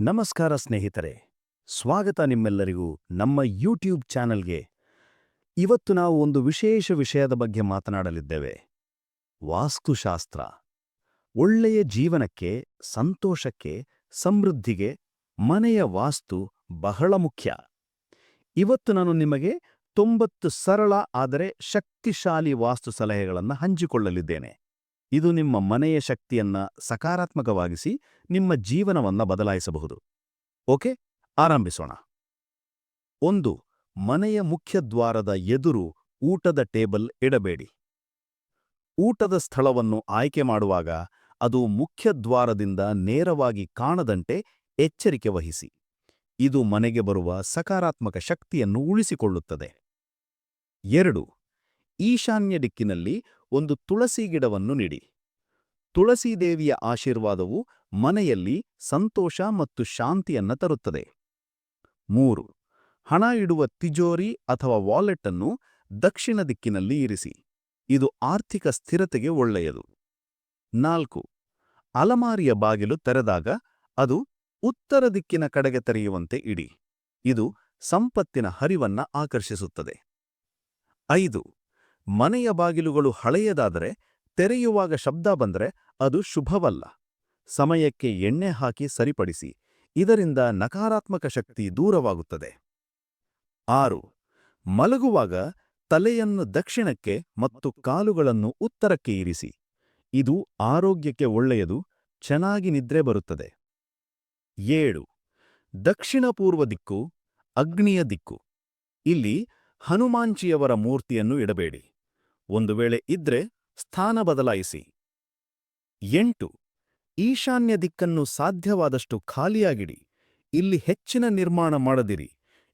ನಮಸ್ಕಾರ ಸ್ನೇಹಿತರೆ, ಸ್ವಾಗತ ನಿಮ್ಮೆಲ್ಲರಿಗೂ ನಮ್ಮ ಯೂಟ್ಯೂಬ್ ಚಾನೆಲ್ಗೆ. ಇವತ್ತು ನಾವು ಒಂದು ವಿಶೇಷ ವಿಷಯದ ಬಗ್ಗೆ ಮಾತನಾಡಲಿದ್ದೇವೆ. ವಾಸ್ತುಶಾಸ್ತ್ರ. ಒಳ್ಳೆಯ ಜೀವನಕ್ಕೆ, ಸಂತೋಷಕ್ಕೆ, ಸಮೃದ್ಧಿಗೆ ಮನೆಯ ವಾಸ್ತು ಬಹಳ ಮುಖ್ಯ. ಇವತ್ತು ನಾನು ನಿಮಗೆ ತೊಂಬತ್ತು ಸರಳ, ಆದರೆ ಶಕ್ತಿಶಾಲಿ ವಾಸ್ತು ಸಲಹೆಗಳನ್ನು ಹಂಚಿಕೊಳ್ಳಲಿದ್ದೇನೆ. ಇದು ನಿಮ್ಮ ಮನೆಯ ಶಕ್ತಿಯನ್ನ ಸಕಾರಾತ್ಮಕವಾಗಿಸಿ ನಿಮ್ಮ ಜೀವನವನ್ನ ಬದಲಾಯಿಸಬಹುದು. ಓಕೆ? ಆರಂಭಿಸೋಣ. ಒಂದು, ಮನೆಯ ಮುಖ್ಯ ದ್ವಾರದ ಎದುರು ಊಟದ ಟೇಬಲ್ ಇಡಬೇಡಿ. ಊಟದ ಸ್ಥಳವನ್ನು ಆಯ್ಕೆ ಮಾಡುವಾಗ ಅದು ಮುಖ್ಯ ದ್ವಾರದಿಂದ ನೇರವಾಗಿ ಕಾಣದಂತೆ ಎಚ್ಚರಿಕೆ ವಹಿಸಿ. ಇದು ಮನೆಗೆ ಬರುವ ಸಕಾರಾತ್ಮಕ ಶಕ್ತಿಯನ್ನು ಉಳಿಸಿಕೊಳ್ಳುತ್ತದೆ. ಎರಡು, ಈಶಾನ್ಯ ದಿಕ್ಕಿನಲ್ಲಿ ಒಂದು ತುಳಸಿ ಗಿಡವನ್ನು ನೀಡಿ. ತುಳಸೀದೇವಿಯ ಆಶೀರ್ವಾದವು ಮನೆಯಲ್ಲಿ ಸಂತೋಷ ಮತ್ತು ಶಾಂತಿಯನ್ನ ತರುತ್ತದೆ. ಮೂರು, ಹಣ ಇಡುವ ತಿಜೋರಿ ಅಥವಾ ವಾಲೆಟ್ ಅನ್ನು ದಕ್ಷಿಣ ದಿಕ್ಕಿನಲ್ಲಿ ಇರಿಸಿ. ಇದು ಆರ್ಥಿಕ ಸ್ಥಿರತೆಗೆ ಒಳ್ಳೆಯದು. ನಾಲ್ಕು, ಅಲಮಾರಿಯ ಬಾಗಿಲು ತೆರೆದಾಗ ಅದು ಉತ್ತರ ದಿಕ್ಕಿನ ಕಡೆಗೆ ತೆರೆಯುವಂತೆ ಇಡಿ. ಇದು ಸಂಪತ್ತಿನ ಹರಿವನ್ನ ಆಕರ್ಷಿಸುತ್ತದೆ. ಐದು ಮನೆಯ ಬಾಗಿಲುಗಳು ಹಳೆಯದಾದರೆ ತೆರೆಯುವಾಗ ಶಬ್ದ ಬಂದರೆ ಅದು ಶುಭವಲ್ಲ. ಸಮಯಕ್ಕೆ ಎಣ್ಣೆ ಹಾಕಿ ಸರಿಪಡಿಸಿ, ಇದರಿಂದ ನಕಾರಾತ್ಮಕ ಶಕ್ತಿ ದೂರವಾಗುತ್ತದೆ. ಆರು, ಮಲಗುವಾಗ ತಲೆಯನ್ನು ದಕ್ಷಿಣಕ್ಕೆ ಮತ್ತು ಕಾಲುಗಳನ್ನು ಉತ್ತರಕ್ಕೆ ಇರಿಸಿ. ಇದು ಆರೋಗ್ಯಕ್ಕೆ ಒಳ್ಳೆಯದು, ಚೆನ್ನಾಗಿ ನಿದ್ರೆ ಬರುತ್ತದೆ. ಏಳು, ದಕ್ಷಿಣ ಪೂರ್ವ ದಿಕ್ಕು, ಅಗ್ನಿಯ ದಿಕ್ಕು. ಇಲ್ಲಿ ಹನುಮಾಂಚಿಯವರ ಮೂರ್ತಿಯನ್ನು ಇಡಬೇಡಿ. ಒಂದು ವೇಳೆ ಇದ್ರೆ ಸ್ಥಾನ ಬದಲಾಯಿಸಿ. ಎಂಟು, ಈಶಾನ್ಯ ದಿಕ್ಕನ್ನು ಸಾಧ್ಯವಾದಷ್ಟು ಖಾಲಿಯಾಗಿಡಿ. ಇಲ್ಲಿ ಹೆಚ್ಚಿನ ನಿರ್ಮಾಣ ಮಾಡದಿರಿ.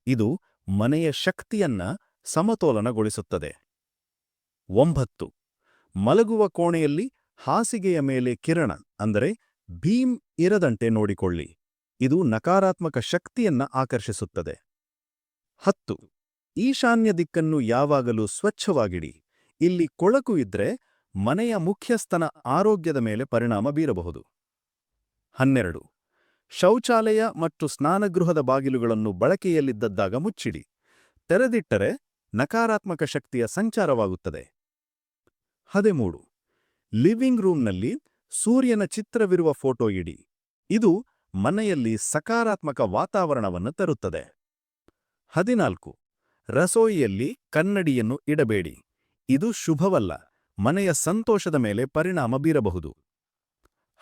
ಇದು ಮನೆಯ ಶಕ್ತಿಯನ್ನ ಸಮತೋಲನಗೊಳಿಸುತ್ತದೆ. ಒಂಬತ್ತು, ಮಲಗುವ ಕೋಣೆಯಲ್ಲಿ ಹಾಸಿಗೆಯ ಮೇಲೆ ಕಿರಣ, ಅಂದರೆ ಭೀಮ್ ಇರದಂತೆ ನೋಡಿಕೊಳ್ಳಿ. ಇದು ನಕಾರಾತ್ಮಕ ಶಕ್ತಿಯನ್ನ ಆಕರ್ಷಿಸುತ್ತದೆ. ಹತ್ತು, ಈಶಾನ್ಯ ದಿಕ್ಕನ್ನು ಯಾವಾಗಲೂ ಸ್ವಚ್ಛವಾಗಿಡಿ. ಇಲ್ಲಿ ಕೊಳಕು ಇದ್ರೆ ಮನೆಯ ಮುಖ್ಯಸ್ಥನ ಆರೋಗ್ಯದ ಮೇಲೆ ಪರಿಣಾಮ ಬೀರಬಹುದು. ಹನ್ನೆರಡು. ಶೌಚಾಲಯ ಮತ್ತು ಸ್ನಾನಗೃಹದ ಬಾಗಿಲುಗಳನ್ನು ಬಳಕೆಯಲ್ಲಿದ್ದದ್ದಾಗ ಮುಚ್ಚಿಡಿ. ತೆರೆದಿಟ್ಟರೆ ನಕಾರಾತ್ಮಕ ಶಕ್ತಿಯ ಸಂಚಾರವಾಗುತ್ತದೆ. ಹದಿಮೂರು. ಲಿವಿಂಗ್ ರೂಮ್ನಲ್ಲಿ ಸೂರ್ಯನ ಚಿತ್ರವಿರುವ ಫೋಟೋ ಇಡಿ. ಇದು ಮನೆಯಲ್ಲಿ ಸಕಾರಾತ್ಮಕ ವಾತಾವರಣವನ್ನು ತರುತ್ತದೆ. ಹದಿನಾಲ್ಕು. ರಸೋಯಿಯಲ್ಲಿ ಕನ್ನಡಿಯನ್ನು ಇಡಬೇಡಿ. ಇದು ಶುಭವಲ್ಲ, ಮನೆಯ ಸಂತೋಷದ ಮೇಲೆ ಪರಿಣಾಮ ಬೀರಬಹುದು.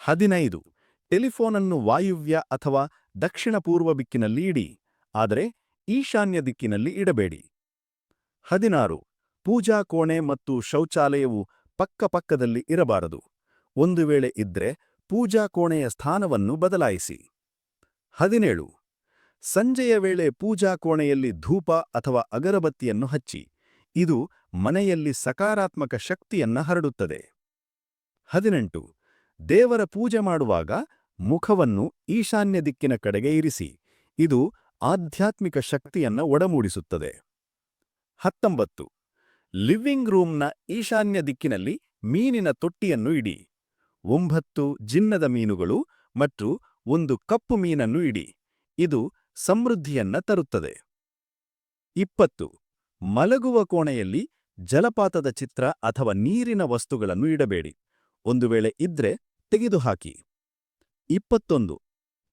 ಹದಿನೈದು, ಟೆಲಿಫೋನನ್ನು ವಾಯುವ್ಯ ಅಥವಾ ದಕ್ಷಿಣ ಪೂರ್ವ ದಿಕ್ಕಿನಲ್ಲಿ ಇಡಿ, ಆದರೆ ಈಶಾನ್ಯ ದಿಕ್ಕಿನಲ್ಲಿ ಇಡಬೇಡಿ. ಹದಿನಾರು, ಪೂಜಾ ಕೋಣೆ ಮತ್ತು ಶೌಚಾಲಯವು ಪಕ್ಕಪಕ್ಕದಲ್ಲಿ ಇರಬಾರದು. ಒಂದು ವೇಳೆ ಇದ್ರೆ ಪೂಜಾ ಕೋಣೆಯ ಸ್ಥಾನವನ್ನು ಬದಲಾಯಿಸಿ. ಹದಿನೇಳು, ಸಂಜೆಯ ವೇಳೆ ಪೂಜಾ ಕೋಣೆಯಲ್ಲಿ ಧೂಪ ಅಥವಾ ಅಗರಬತ್ತಿಯನ್ನು ಹಚ್ಚಿ, ಇದು ಮನೆಯಲ್ಲಿ ಸಕಾರಾತ್ಮಕ ಶಕ್ತಿಯನ್ನ ಹರಡುತ್ತದೆ. ಹದಿನೆಂಟು, ದೇವರ ಪೂಜೆ ಮಾಡುವಾಗ ಮುಖವನ್ನು ಈಶಾನ್ಯ ದಿಕ್ಕಿನ ಕಡೆಗೆ ಇರಿಸಿ, ಇದು ಆಧ್ಯಾತ್ಮಿಕ ಶಕ್ತಿಯನ್ನ ಒಡಮೂಡಿಸುತ್ತದೆ. ಹತ್ತೊಂಬತ್ತು ಲಿವಿಂಗ್ ರೂಮ್ನ ಈಶಾನ್ಯ ದಿಕ್ಕಿನಲ್ಲಿ ಮೀನಿನ ತೊಟ್ಟಿಯನ್ನು ಇಡಿ. ಒಂಬತ್ತು, ಜಿನ್ನದ ಮೀನುಗಳು ಮತ್ತು ಒಂದು ಕಪ್ಪು ಮೀನನ್ನು ಇಡಿ, ಇದು ಸಮೃದ್ಧಿಯನ್ನ ತರುತ್ತದೆ. ಇಪ್ಪತ್ತು, ಮಲಗುವ ಕೋಣೆಯಲ್ಲಿ ಜಲಪಾತದ ಚಿತ್ರ ಅಥವಾ ನೀರಿನ ವಸ್ತುಗಳನ್ನು ಇಡಬೇಡಿ. ಒಂದು ವೇಳೆ ಇದ್ರೆ ತೆಗೆದುಹಾಕಿ. ಇಪ್ಪತ್ತೊಂದು.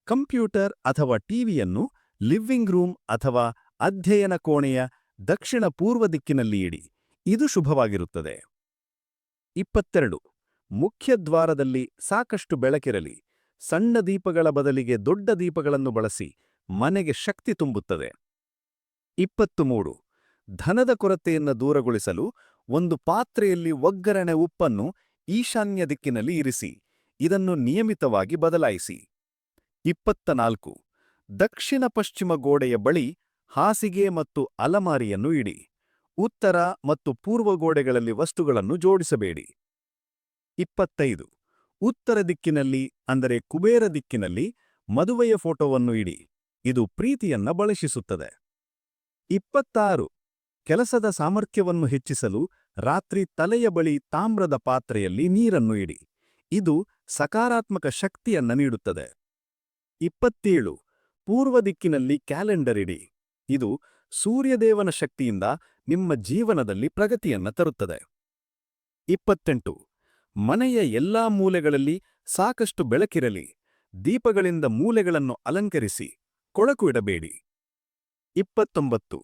ಕಂಪ್ಯೂಟರ್ ಅಥವಾ ಟಿವಿಯನ್ನು ಲಿವ್ವಿಂಗ್ ರೂಮ್ ಅಥವಾ ಅಧ್ಯಯನ ಕೋಣೆಯ ದಕ್ಷಿಣ ಪೂರ್ವ ದಿಕ್ಕಿನಲ್ಲಿ ಇಡಿ. ಇದು ಶುಭವಾಗಿರುತ್ತದೆ. ಇಪ್ಪತ್ತೆರಡು. ಮುಖ್ಯದ್ವಾರದಲ್ಲಿ ಸಾಕಷ್ಟು ಬೆಳಕಿರಲಿ. ಸಣ್ಣ ದೀಪಗಳ ಬದಲಿಗೆ ದೊಡ್ಡ ದೀಪಗಳನ್ನು ಬಳಸಿ ಮನೆಗೆ ಶಕ್ತಿ ತುಂಬುತ್ತದೆ. ಇಪ್ಪತ್ತು ಧನದ ಕೊರತೆಯನ್ನು ದೂರಗೊಳಿಸಲು ಒಂದು ಪಾತ್ರೆಯಲ್ಲಿ ಒಗ್ಗರಣೆ ಉಪ್ಪನ್ನು ಈಶಾನ್ಯ ದಿಕ್ಕಿನಲ್ಲಿ ಇರಿಸಿ, ಇದನ್ನು ನಿಯಮಿತವಾಗಿ ಬದಲಾಯಿಸಿ. ಇಪ್ಪತ್ತ ನಾಲ್ಕು ದಕ್ಷಿಣ ಪಶ್ಚಿಮ ಗೋಡೆಯ ಬಳಿ ಹಾಸಿಗೆ ಮತ್ತು ಅಲಮಾರಿಯನ್ನು ಇಡಿ. ಉತ್ತರ ಮತ್ತು ಪೂರ್ವ ಗೋಡೆಗಳಲ್ಲಿ ವಸ್ತುಗಳನ್ನು ಜೋಡಿಸಬೇಡಿ. ಇಪ್ಪತ್ತೈದು. ಉತ್ತರ ದಿಕ್ಕಿನಲ್ಲಿ, ಅಂದರೆ ಕುಬೇರ ದಿಕ್ಕಿನಲ್ಲಿ, ಮದುವೆಯ ಫೋಟೋವನ್ನು ಇಡಿ. ಇದು ಪ್ರೀತಿಯನ್ನ ಬಳಸಿಸುತ್ತದೆ. ಇಪ್ಪತ್ತಾರು. ಕೆಲಸದ ಸಾಮರ್ಥ್ಯವನ್ನು ಹೆಚ್ಚಿಸಲು ರಾತ್ರಿ ತಲೆಯ ಬಳಿ ತಾಮ್ರದ ಪಾತ್ರೆಯಲ್ಲಿ ನೀರನ್ನು ಇಡಿ. ಇದು ಸಕಾರಾತ್ಮಕ ಶಕ್ತಿಯನ್ನ ನೀಡುತ್ತದೆ. ಇಪ್ಪತ್ತೇಳು. ಪೂರ್ವ ದಿಕ್ಕಿನಲ್ಲಿ ಕ್ಯಾಲೆಂಡರ್ ಇಡಿ. ಇದು ಸೂರ್ಯದೇವನ ಶಕ್ತಿಯಿಂದ ನಿಮ್ಮ ಜೀವನದಲ್ಲಿ ಪ್ರಗತಿಯನ್ನ ತರುತ್ತದೆ. ಇಪ್ಪತ್ತೆಂಟು. ಮನೆಯ ಎಲ್ಲಾ ಮೂಲೆಗಳಲ್ಲಿ ಸಾಕಷ್ಟು ಬೆಳಕಿರಲಿ. ದೀಪಗಳಿಂದ ಮೂಲೆಗಳನ್ನು ಅಲಂಕರಿಸಿ. ಕೊಳಕು ಇಡಬೇಡಿ. ಇಪ್ಪತ್ತೊಂಬತ್ತು.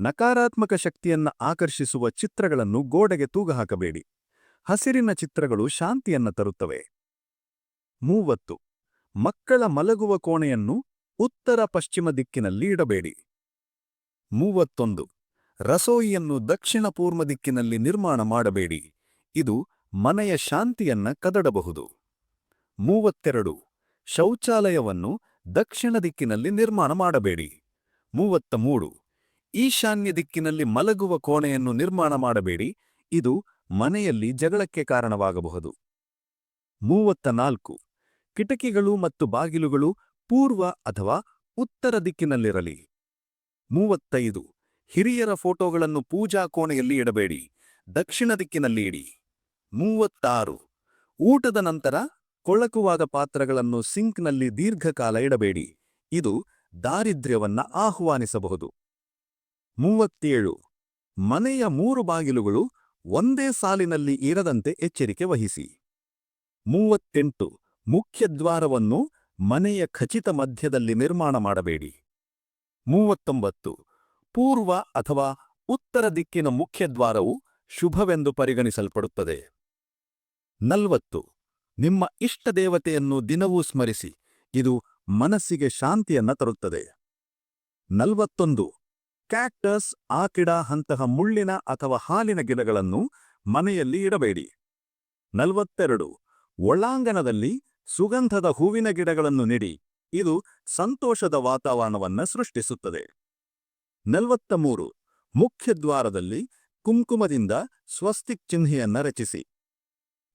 ನಕಾರಾತ್ಮಕ ಶಕ್ತಿಯನ್ನ ಆಕರ್ಷಿಸುವ ಚಿತ್ರಗಳನ್ನು ಗೋಡೆಗೆ ತೂಗಹಾಕಬೇಡಿ. ಹಸಿರಿನ ಚಿತ್ರಗಳು ಶಾಂತಿಯನ್ನ ತರುತ್ತವೆ. ಮೂವತ್ತು. ಮಕ್ಕಳ ಮಲಗುವ ಕೋಣೆಯನ್ನು ಉತ್ತರ ಪಶ್ಚಿಮ ದಿಕ್ಕಿನಲ್ಲಿ ಇಡಬೇಡಿ. ಮೂವತ್ತೊಂದು. ರಸೋಯಿಯನ್ನು ದಕ್ಷಿಣ ಪೂರ್ವ ದಿಕ್ಕಿನಲ್ಲಿ ನಿರ್ಮಾಣ ಮಾಡಬೇಡಿ. ಇದು ಮನೆಯ ಶಾಂತಿಯನ್ನ ಕದಡಬಹುದು. ಮೂವತ್ತೆರಡು. ಶೌಚಾಲಯವನ್ನು ದಕ್ಷಿಣ ದಿಕ್ಕಿನಲ್ಲಿ ನಿರ್ಮಾಣ ಮಾಡಬೇಡಿ. ಮೂವತ್ತ ಮೂರು. ಈಶಾನ್ಯ ದಿಕ್ಕಿನಲ್ಲಿ ಮಲಗುವ ಕೋಣೆಯನ್ನು ನಿರ್ಮಾಣ ಮಾಡಬೇಡಿ. ಇದು ಮನೆಯಲ್ಲಿ ಜಗಳಕ್ಕೆ ಕಾರಣವಾಗಬಹುದು. ಮೂವತ್ತ ನಾಲ್ಕು ಕಿಟಕಿಗಳು ಮತ್ತು ಬಾಗಿಲುಗಳು ಪೂರ್ವ ಅಥವಾ ಉತ್ತರ ದಿಕ್ಕಿನಲ್ಲಿರಲಿ. ಮೂವತ್ತೈದು. ಹಿರಿಯರ ಫೋಟೋಗಳನ್ನು ಪೂಜಾ ಕೋಣೆಯಲ್ಲಿ ಇಡಬೇಡಿ. ದಕ್ಷಿಣ ದಿಕ್ಕಿನಲ್ಲಿ ಇಡಿ. ಮೂವತ್ತಾರು. ಊಟದ ನಂತರ ಕೊಳಕುವಾದ ಪಾತ್ರಗಳನ್ನು ಸಿಂಕ್ನಲ್ಲಿ ದೀರ್ಘಕಾಲ ಇಡಬೇಡಿ. ಇದು ದಾರಿದ್ರ್ಯವನ್ನ ಆಹ್ವಾನಿಸಬಹುದು. ಮೂವತ್ತೇಳು. ಮನೆಯ ಮೂರು ಬಾಗಿಲುಗಳು ಒಂದೇ ಸಾಲಿನಲ್ಲಿ ಇರದಂತೆ ಎಚ್ಚರಿಕೆ ವಹಿಸಿ. ಮೂವತ್ತೆಂಟು. ಮುಖ್ಯದ್ವಾರವನ್ನು ಮನೆಯ ಖಚಿತ ಮಧ್ಯದಲ್ಲಿ ನಿರ್ಮಾಣ ಮಾಡಬೇಡಿ. ಮೂವತ್ತೊಂಬತ್ತು. ಪೂರ್ವ ಅಥವಾ ಉತ್ತರ ದಿಕ್ಕಿನ ಮುಖ್ಯದ್ವಾರವು ಶುಭವೆಂದು ಪರಿಗಣಿಸಲ್ಪಡುತ್ತದೆ. ನಲ್ವತ್ತು. ನಿಮ್ಮ ಇಷ್ಟ ದೇವತೆಯನ್ನು ದಿನವೂ ಸ್ಮರಿಸಿ, ಇದು ಮನಸ್ಸಿಗೆ ಶಾಂತಿಯನ್ನ ತರುತ್ತದೆ. ನಲ್ವತ್ತೊಂದು. ಕ್ಯಾಕ್ಟಸ್, ಆಕಿಡ ಅಂತಹ ಮುಳ್ಳಿನ ಅಥವಾ ಹಾಲಿನ ಗಿಡಗಳನ್ನು ಮನೆಯಲ್ಲಿ ಇಡಬೇಡಿ. ನಲವತ್ತೆರಡು, ಒಳಾಂಗಣದಲ್ಲಿ ಸುಗಂಧದ ಹೂವಿನ ಗಿಡಗಳನ್ನು ನೆಡಿ. ಇದು ಸಂತೋಷದ ವಾತಾವರಣವನ್ನು ಸೃಷ್ಟಿಸುತ್ತದೆ. ನಲವತ್ತ ಮೂರು ಮುಖ್ಯದ್ವಾರದಲ್ಲಿ ಕುಂಕುಮದಿಂದ ಸ್ವಸ್ತಿಕ್ ಚಿಹ್ನೆಯನ್ನ ರಚಿಸಿ.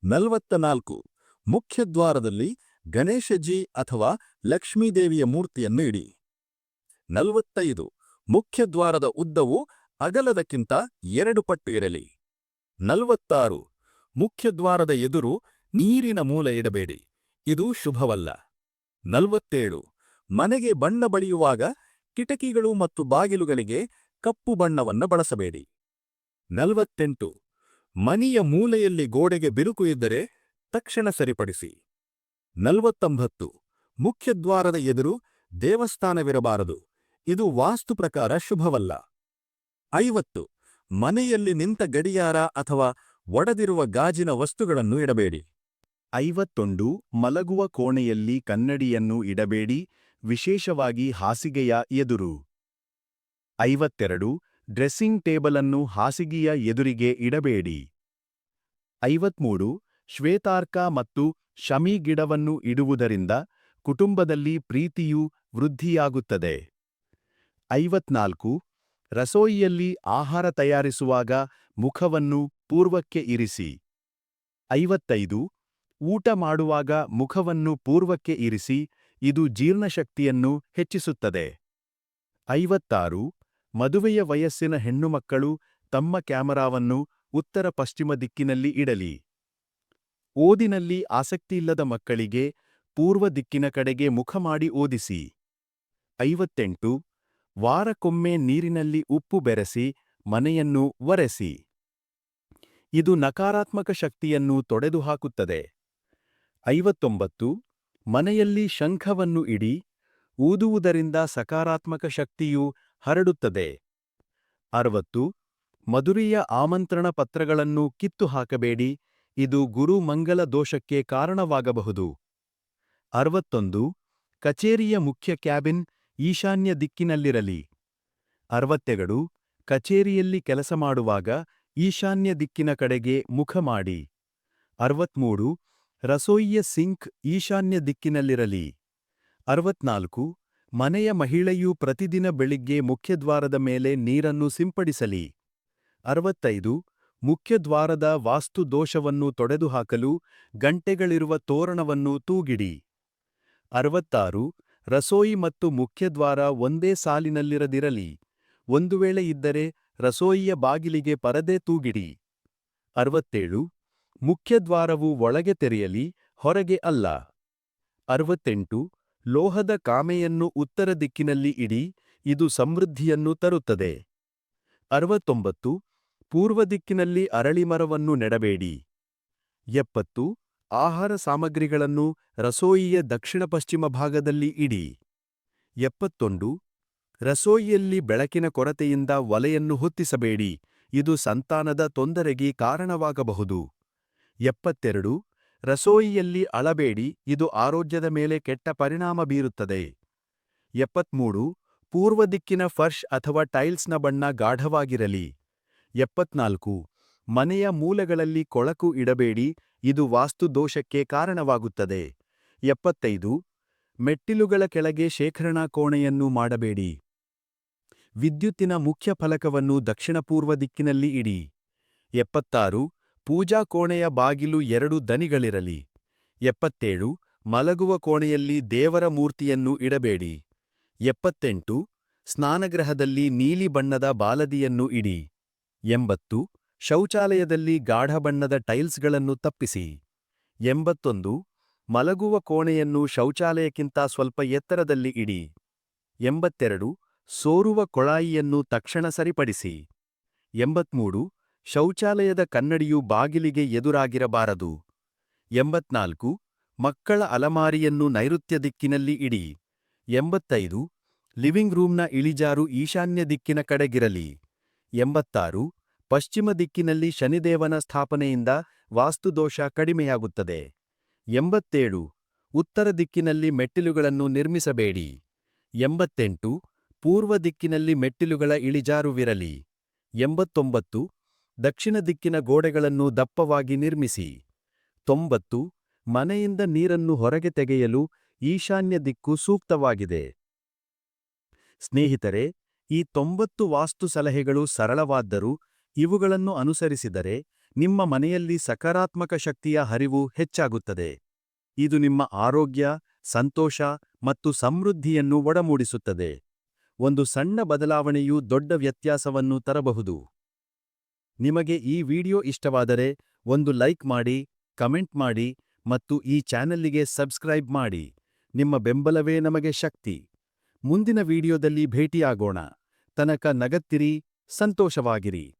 ನಲವತ್ತ ನಾಲ್ಕು ಮುಖ್ಯದ್ವಾರದಲ್ಲಿ ಗಣೇಶಜಿ ಅಥವಾ ಲಕ್ಷ್ಮೀದೇವಿಯ ಮೂರ್ತಿಯನ್ನು ಇಡಿ. ನಲವತ್ತೈದು ಮುಖ್ಯದ್ವಾರದ ಉದ್ದವು ಅಗಲದಕ್ಕಿಂತ ಎರಡು ಪಟ್ಟು ಇರಲಿ. ನಲವತ್ತಾರು. ಮುಖ್ಯದ್ವಾರದ ಎದುರು ನೀರಿನ ಮೂಲ ಇಡಬೇಡಿ. ಇದು ಶುಭವಲ್ಲ. ನಲವತ್ತೇಳು. ಮನೆಗೆ ಬಣ್ಣ ಬಳಿಯುವಾಗ ಕಿಟಕಿಗಳು ಮತ್ತು ಬಾಗಿಲುಗಳಿಗೆ ಕಪ್ಪು ಬಣ್ಣವನ್ನು ಬಳಸಬೇಡಿ. ನಲವತ್ತೆಂಟು. ಮನೆಯ ಮೂಲೆಯಲ್ಲಿ ಗೋಡೆಗೆ ಬಿರುಕು ಇದ್ದರೆ ತಕ್ಷಣ ಸರಿಪಡಿಸಿ. ನಲವತ್ತೊಂಬತ್ತು. ಮುಖ್ಯದ್ವಾರದ ಎದುರು ದೇವಸ್ಥಾನವಿರಬಾರದು. ಇದು ವಾಸ್ತು ಪ್ರಕಾರ ಶುಭವಲ್ಲ. ಐವತ್ತು. ಮನೆಯಲ್ಲಿ ನಿಂತ ಗಡಿಯಾರ ಅಥವಾ ಒಡೆದಿರುವ ಗಾಜಿನ ವಸ್ತುಗಳನ್ನು ಇಡಬೇಡಿ. ಐವತ್ತೊಂದು. ಮಲಗುವ ಕೋಣೆಯಲ್ಲಿ ಕನ್ನಡಿಯನ್ನು ಇಡಬೇಡಿ. ವಿಶೇಷವಾಗಿ ಹಾಸಿಗೆಯ ಎದುರು. ಐವತ್ತೆರಡು. ಡ್ರೆಸ್ಸಿಂಗ್ ಟೇಬಲನ್ನು ಹಾಸಿಗೆಯ ಎದುರಿಗೆ ಇಡಬೇಡಿ. ಐವತ್ಮೂರು. ಶ್ವೇತಾರ್ಕ ಮತ್ತು ಶಮಿ ಗಿಡವನ್ನು ಇಡುವುದರಿಂದ ಕುಟುಂಬದಲ್ಲಿ ಪ್ರೀತಿಯು ವೃದ್ಧಿಯಾಗುತ್ತದೆ. ಐವತ್ನಾಲ್ಕು, ರಸೋಯಿಯಲ್ಲಿ ಆಹಾರ ತಯಾರಿಸುವಾಗ ಮುಖವನ್ನು ಪೂರ್ವಕ್ಕೆ ಇರಿಸಿ. ಐವತ್ತೈದು, ಊಟ ಮಾಡುವಾಗ ಮುಖವನ್ನು ಪೂರ್ವಕ್ಕೆ ಇರಿಸಿ, ಇದು ಜೀರ್ಣಶಕ್ತಿಯನ್ನು ಹೆಚ್ಚಿಸುತ್ತದೆ. ಐವತ್ತಾರು, ಮದುವೆಯ ವಯಸ್ಸಿನ ಹೆಣ್ಣುಮಕ್ಕಳು ತಮ್ಮ ಕ್ಯಾಮರಾವನ್ನು ಉತ್ತರ ಪಶ್ಚಿಮ ದಿಕ್ಕಿನಲ್ಲಿ ಇಡಲಿ. ಓದಿನಲ್ಲಿ ಆಸಕ್ತಿಯಿಲ್ಲದ ಮಕ್ಕಳಿಗೆ ಪೂರ್ವ ದಿಕ್ಕಿನ ಕಡೆಗೆ ಮುಖ ಮಾಡಿ ಓದಿಸಿ. ಐವತ್ತೆಂಟು ವಾರಕ್ಕೊಮ್ಮೆ ನೀರಿನಲ್ಲಿ ಉಪ್ಪು ಬೆರೆಸಿ, ಮನೆಯನ್ನು ಒರೆಸಿ. ಇದು ನಕಾರಾತ್ಮಕ ಶಕ್ತಿಯನ್ನು ತೊಡೆದುಹಾಕುತ್ತದೆ. ಐವತ್ತೊಂಬತ್ತು, ಮನೆಯಲ್ಲಿ ಶಂಖವನ್ನು ಇಡಿ, ಊದುವುದರಿಂದ ಸಕಾರಾತ್ಮಕ ಶಕ್ತಿಯು ಹರಡುತ್ತದೆ. ಅರವತ್ತು, ಮಧುರಿಯ ಆಮಂತ್ರಣ ಪತ್ರಗಳನ್ನು ಕಿತ್ತು ಹಾಕಬೇಡಿ ಇದು ಗುರು ಮಂಗಲ ದೋಷಕ್ಕೆ ಕಾರಣವಾಗಬಹುದು. ಅರವತ್ತೊಂದು, ಕಚೇರಿಯ ಮುಖ್ಯ ಕ್ಯಾಬಿನ್ ಈಶಾನ್ಯ ದಿಕ್ಕಿನಲ್ಲಿರಲಿ. ಅರವತ್ತೆಗಳು ಕಚೇರಿಯಲ್ಲಿ ಕೆಲಸ ಮಾಡುವಾಗ ಈಶಾನ್ಯ ದಿಕ್ಕಿನ ಕಡೆಗೆ ಮುಖ ಮಾಡಿ. ಅರವತ್ಮೂರು, ರಸೋಯಿಯ ಸಿಂಕ್ ಈಶಾನ್ಯ ದಿಕ್ಕಿನಲ್ಲಿರಲಿ. ಅರವತ್ನಾಲ್ಕು, ಮನೆಯ ಮಹಿಳೆಯು ಪ್ರತಿದಿನ ಬೆಳಿಗ್ಗೆ ಮುಖ್ಯದ್ವಾರದ ಮೇಲೆ ನೀರನ್ನು ಸಿಂಪಡಿಸಲಿ. ಅರವತ್ತೈದು, ಮುಖ್ಯದ್ವಾರದ ವಾಸ್ತು ದೋಷವನ್ನು ತೊಡೆದುಹಾಕಲು ಗಂಟೆಗಳಿರುವ ತೋರಣವನ್ನು ತೂಗಿಡಿ. ಅರವತ್ತಾರು ರಸೋಯಿ ಮತ್ತು ಮುಖ್ಯದ್ವಾರ ಒಂದೇ ಸಾಲಿನಲ್ಲಿರದಿರಲಿ. ಒಂದು ವೇಳೆ ಇದ್ದರೆ ರಸೋಯಿಯ ಬಾಗಿಲಿಗೆ ಪರದೆ ತೂಗಿಡಿ. ಅರವತ್ತೇಳು. ಮುಖ್ಯದ್ವಾರವು ಒಳಗೆ ತೆರೆಯಲಿ, ಹೊರಗೆ ಅಲ್ಲ. ಅರವತ್ತೆಂಟು. ಲೋಹದ ಕಾಮೆಯನ್ನು ಉತ್ತರ ದಿಕ್ಕಿನಲ್ಲಿ ಇಡಿ, ಇದು ಸಮೃದ್ಧಿಯನ್ನು ತರುತ್ತದೆ. ಅರವತ್ತೊಂಬತ್ತು. ಪೂರ್ವ ದಿಕ್ಕಿನಲ್ಲಿ ಅರಳಿಮರವನ್ನು ನೆಡಬೇಡಿ. ಎಪ್ಪತ್ತು. ಆಹಾರ ಸಾಮಗ್ರಿಗಳನ್ನು ರಸೋಯಿಯ ದಕ್ಷಿಣ ಪಶ್ಚಿಮ ಭಾಗದಲ್ಲಿ ಇಡಿ. ಎಪ್ಪತ್ತೊಂದು. ರಸೋಯಿಯಲ್ಲಿ ಬೆಳಕಿನ ಕೊರತೆಯಿಂದ ಒಲೆಯನ್ನು ಹೊತ್ತಿಸಬೇಡಿ. ಇದು ಸಂತಾನದ ತೊಂದರೆಗೆ ಕಾರಣವಾಗಬಹುದು. ಎಪ್ಪತ್ತೆರಡು. ರಸೋಯಿಯಲ್ಲಿ ಅಳಬೇಡಿ. ಇದು ಆರೋಗ್ಯದ ಮೇಲೆ ಕೆಟ್ಟ ಪರಿಣಾಮ ಬೀರುತ್ತದೆ. ಎಪ್ಪತ್ಮೂರು. ಪೂರ್ವ ದಿಕ್ಕಿನ ಫರ್ಷ್ ಅಥವಾ ಟೈಲ್ಸ್ನ ಬಣ್ಣ ಗಾಢವಾಗಿರಲಿ. ಎಪ್ಪತ್ನಾಲ್ಕು. ಮನೆಯ ಮೂಲಗಳಲ್ಲಿ ಕೊಳಕು ಇಡಬೇಡಿ, ಇದು ವಾಸ್ತು ದೋಷಕ್ಕೆ ಕಾರಣವಾಗುತ್ತದೆ. ಎಪ್ಪತ್ತೈದು, ಮೆಟ್ಟಿಲುಗಳ ಕೆಳಗೆ ಶೇಖರಣಾ ಕೋಣೆಯನ್ನು ಮಾಡಬೇಡಿ. ವಿದ್ಯುತ್ತಿನ ಮುಖ್ಯ ಫಲಕವನ್ನು ದಕ್ಷಿಣ ಪೂರ್ವ ದಿಕ್ಕಿನಲ್ಲಿ ಇಡಿ. ಎಪ್ಪತ್ತಾರು, ಪೂಜಾ ಕೋಣೆಯ ಬಾಗಿಲು ಎರಡು ದನಿಗಳಿರಲಿ. ಎಪ್ಪತ್ತೇಳು, ಮಲಗುವ ಕೋಣೆಯಲ್ಲಿ ದೇವರ ಮೂರ್ತಿಯನ್ನು ಇಡಬೇಡಿ. ಎಪ್ಪತ್ತೆಂಟು, ಸ್ನಾನಗೃಹದಲ್ಲಿ ನೀಲಿ ಬಣ್ಣದ ಬಾಲದಿಯನ್ನು ಇಡಿ. ಎಂಬತ್ತು ಶೌಚಾಲಯದಲ್ಲಿ ಗಾಢ ಬಣ್ಣದ ಟೈಲ್ಸ್ಗಳನ್ನು ತಪ್ಪಿಸಿ. ಎಂಬತ್ತೊಂದು, ಮಲಗುವ ಕೋಣೆಯನ್ನು ಶೌಚಾಲಯಕ್ಕಿಂತ ಸ್ವಲ್ಪ ಎತ್ತರದಲ್ಲಿ ಇಡಿ. ಎಂಬತ್ತೆರಡು, ಸೋರುವ ಕೊಳಾಯಿಯನ್ನು ತಕ್ಷಣ ಸರಿಪಡಿಸಿ. ಎಂಬತ್ಮೂರು, ಶೌಚಾಲಯದ ಕನ್ನಡಿಯು ಬಾಗಿಲಿಗೆ ಎದುರಾಗಿರಬಾರದು. ಎಂಬತ್ನಾಲ್ಕು, ಮಕ್ಕಳ ಅಲಮಾರಿಯನ್ನು ನೈಋತ್ಯ ದಿಕ್ಕಿನಲ್ಲಿ ಇಡಿ. ಎಂಬತ್ತೈದು, ಲಿವಿಂಗ್ ರೂಮ್ನ ಇಳಿಜಾರು ಈಶಾನ್ಯ ದಿಕ್ಕಿನ ಕಡೆಗಿರಲಿ. ಎಂಬತ್ತಾರು ಪಶ್ಚಿಮ ದಿಕ್ಕಿನಲ್ಲಿ ಶನಿದೇವನ ಸ್ಥಾಪನೆಯಿಂದ ವಾಸ್ತುದೋಷ ಕಡಿಮೆಯಾಗುತ್ತದೆ. ಎಂಬತ್ತೇಳು, ಉತ್ತರ ದಿಕ್ಕಿನಲ್ಲಿ ಮೆಟ್ಟಿಲುಗಳನ್ನು ನಿರ್ಮಿಸಬೇಡಿ. ಎಂಬತ್ತೆಂಟು, ಪೂರ್ವ ದಿಕ್ಕಿನಲ್ಲಿ ಮೆಟ್ಟಿಲುಗಳ ಇಳಿಜಾರುವಿರಲಿ. ಎಂಬತ್ತೊಂಬತ್ತು, ದಕ್ಷಿಣ ದಿಕ್ಕಿನ ಗೋಡೆಗಳನ್ನು ದಪ್ಪವಾಗಿ ನಿರ್ಮಿಸಿ. ತೊಂಬತ್ತು, ಮನೆಯಿಂದ ನೀರನ್ನು ಹೊರಗೆ ತೆಗೆಯಲು ಈಶಾನ್ಯ ದಿಕ್ಕು ಸೂಕ್ತವಾಗಿದೆ. ಸ್ನೇಹಿತರೆ, ಈ ತೊಂಬತ್ತು ವಾಸ್ತು ಸಲಹೆಗಳು ಸರಳವಾದ್ದರೂ ಇವುಗಳನ್ನು ಅನುಸರಿಸಿದರೆ ನಿಮ್ಮ ಮನೆಯಲ್ಲಿ ಸಕಾರಾತ್ಮಕ ಶಕ್ತಿಯ ಹರಿವು ಹೆಚ್ಚಾಗುತ್ತದೆ. ಇದು ನಿಮ್ಮ ಆರೋಗ್ಯ, ಸಂತೋಷ ಮತ್ತು ಸಮೃದ್ಧಿಯನ್ನು ಒಡಮೂಡಿಸುತ್ತದೆ. ಒಂದು ಸಣ್ಣ ಬದಲಾವಣೆಯು ದೊಡ್ಡ ವ್ಯತ್ಯಾಸವನ್ನು ತರಬಹುದು. ನಿಮಗೆ ಈ ವಿಡಿಯೋ ಇಷ್ಟವಾದರೆ ಒಂದು ಲೈಕ್ ಮಾಡಿ, ಕಮೆಂಟ್ ಮಾಡಿ ಮತ್ತು ಈ ಚಾನೆಲ್ಲಿಗೆ ಸಬ್ಸ್ಕ್ರೈಬ್ ಮಾಡಿ. ನಿಮ್ಮ ಬೆಂಬಲವೇ ನಮಗೆ ಶಕ್ತಿ. ಮುಂದಿನ ವಿಡಿಯೋದಲ್ಲಿ ಭೇಟಿಯಾಗೋಣ. ತನಕ ನಗತ್ತಿರಿ, ಸಂತೋಷವಾಗಿರಿ.